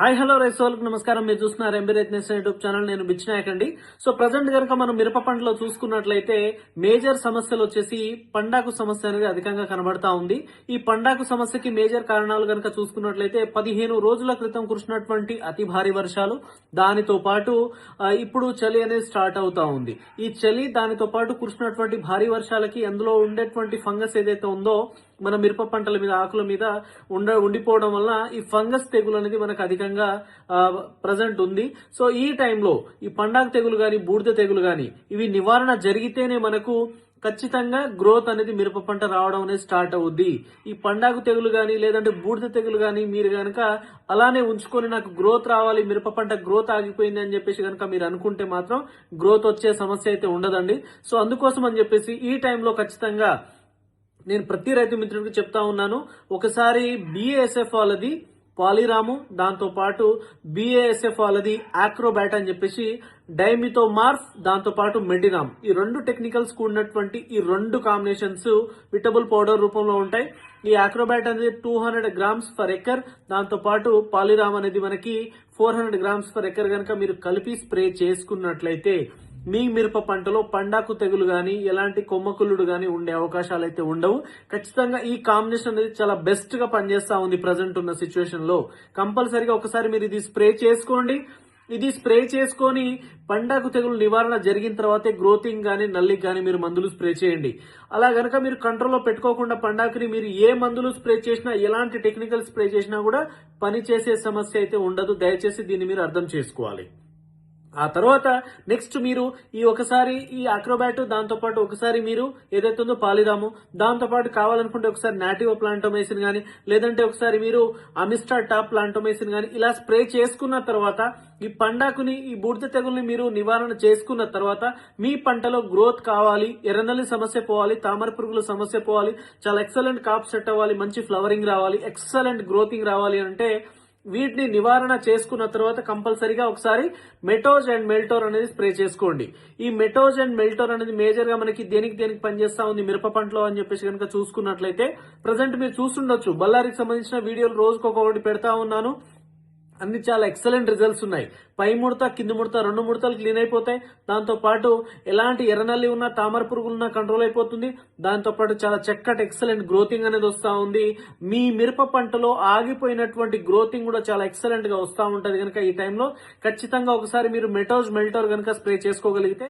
Hi hello rice వాళ్ళకి నమస్కారం. మీరు చూస్తున్నారు ఎంబీ రైత్నెస్ యూట్యూబ్ ఛానల్. నేను బిచ్చినాయక్ అండి. సో ప్రజెంట్ కనుక మనం మిరప పంటలో చూసుకున్నట్లయితే మేజర్ సమస్యలు వచ్చేసి పండాకు సమస్య అనేది అధికంగా కనబడతా ఉంది. ఈ పండాకు సమస్యకి మేజర్ కారణాలు కనుక చూసుకున్నట్లయితే పదిహేను రోజుల క్రితం కురిసినటువంటి అతి భారీ వర్షాలు దానితో పాటు ఇప్పుడు చలి అనేది స్టార్ట్ అవుతా ఉంది. ఈ చలి దానితో పాటు కురిసినటువంటి భారీ వర్షాలకి అందులో ఉండేటువంటి ఫంగస్ ఏదైతే ఉందో మన మిరప పంటల మీద ఆకుల మీద ఉండ ఉండిపోవడం వల్ల ఈ ఫంగస్ తెగులు అనేది మనకు అధికంగా ప్రజెంట్ ఉంది. సో ఈ టైంలో ఈ పండాగ తెగులు కానీ బూడిద తెగులు కానీ ఇవి నివారణ జరిగితేనే మనకు ఖచ్చితంగా గ్రోత్ అనేది మిరప పంట రావడం అనేది స్టార్ట్ అవుద్ది. ఈ పండాకు తెగులు కానీ లేదంటే బూడిద తెగులు కానీ మీరు కనుక అలానే ఉంచుకొని నాకు గ్రోత్ రావాలి మిరప పంట గ్రోత్ ఆగిపోయింది అని చెప్పేసి కనుక మీరు అనుకుంటే మాత్రం గ్రోత్ వచ్చే సమస్య అయితే ఉండదండి. సో అందుకోసం అని చెప్పేసి ఈ టైంలో ఖచ్చితంగా నేను ప్రతి రైతు మిత్రుడికి చెప్తా ఉన్నాను. ఒకసారి బిఏఎస్ఎఫ్ వాళ్ళది పాలిరాము దాంతో పాటు బిఏఎస్ఎఫ్ వాళ్ళది ఆక్రోబ్యాట్ అని చెప్పేసి డైమితో మార్ఫ్ దాంతో పాటు మెడిరామ్ ఈ రెండు టెక్నికల్స్ ఉన్నటువంటి ఈ రెండు కాంబినేషన్స్ విటబుల్ పౌడర్ రూపంలో ఉంటాయి. ఈ ఆక్రోబ్యాట్ అనేది two hundred grams for acre దాంతో పాటు పాలిరామ్ అనేది మనకి four hundred grams for acre కనుక మీరు కలిపి స్ప్రే చేసుకున్నట్లయితే మీ మిరప పంటలో పండాకు తెగులు గాని ఎలాంటి కొమ్మకుల్లుడు గాని ఉండే అవకాశాలు అయితే ఉండవు. ఖచ్చితంగా ఈ కాంబినేషన్ అనేది చాలా బెస్ట్గా పనిచేస్తా ఉంది ప్రజెంట్ ఉన్న సిచ్యువేషన్లో. కంపల్సరిగా ఒకసారి మీరు ఇది స్ప్రే చేసుకోండి. ఇది స్ప్రే చేసుకొని పండాకు తెగులు నివారణ జరిగిన తర్వాతే గ్రోతింగ్ కానీ నల్లికి కానీ మీరు మందులు స్ప్రే చేయండి. అలా గనక మీరు కంట్రోల్లో పెట్టుకోకుండా పండాకుని మీరు ఏ మందులు స్ప్రే చేసినా ఎలాంటి టెక్నికల్ స్ప్రే చేసినా కూడా పని చేసే సమస్య అయితే ఉండదు. దయచేసి దీన్ని మీరు అర్థం చేసుకోవాలి. ఆ తర్వాత నెక్స్ట్ మీరు ఈ ఒకసారి ఈ అక్రోబాట్ దాంతోపాటు ఒకసారి మీరు ఏదైతే ఉందో పాలిదాము దాంతోపాటు కావాలనుకుంటే ఒకసారి నాటివ్ ప్లాంటోమేసిన్ గానీ లేదంటే ఒకసారి మీరు అమిస్టా టాప్ ప్లాంటోమేసిన్ గానీ ఇలా స్ప్రే చేసుకున్న తర్వాత ఈ పండాకుని ఈ బూడిద తెగుల్ని మీరు నివారణ చేసుకున్న తర్వాత మీ పంటలో గ్రోత్ కావాలి ఎర్రనల్లి సమస్య పోవాలి తామర పురుగుల సమస్య పోవాలి చాలా ఎక్సలెంట్ కాప్ సెట్ అవ్వాలి మంచి ఫ్లవరింగ్ రావాలి ఎక్సలెంట్ గ్రోతింగ్ రావాలి అంటే వీటిని నివారణ చేసుకున్న తర్వాత కంపల్సరీగా ఒకసారి మెటోజ్ అండ్ మెల్టోర్ అనేది స్ప్రే చేసుకోండి. ఈ మెటోజ్ అండ్ మెల్టోర్ అనేది మేజర్గా మనకి దేనికి దేనికి పనిచేస్తా ఉంది? మిరప పంటలో అని చెప్పేసి కనుక చూసుకున్నట్లయితే ప్రజెంట్ మీరు చూస్తుండొచ్చు. బళ్ళారికి సంబంధించిన వీడియోలు రోజుకొకటి పెడతా ఉన్నాను. అన్ని చాలా ఎక్సలెంట్ రిజల్ట్స్ ఉన్నాయి. పై ముడత కింది ముడత రెండు ముడతలు క్లీన్ అయిపోతాయి. దాంతో పాటు ఎలాంటి ఎర్రనల్లి ఉన్నా తామర పురుగులు ఉన్నా కంట్రోల్ అయిపోతుంది. దాంతో పాటు చాలా చక్కటి ఎక్సలెంట్ గ్రోతింగ్ అనేది వస్తూ ఉంది. మీ మిరప పంటలో ఆగిపోయినటువంటి గ్రోతింగ్ కూడా చాలా ఎక్సలెంట్గా వస్తూ ఉంటుంది కనుక ఈ టైంలో ఖచ్చితంగా ఒకసారి మీరు మెటోజ్ మెల్టోర్ కనుక స్ప్రే చేసుకోగలిగితే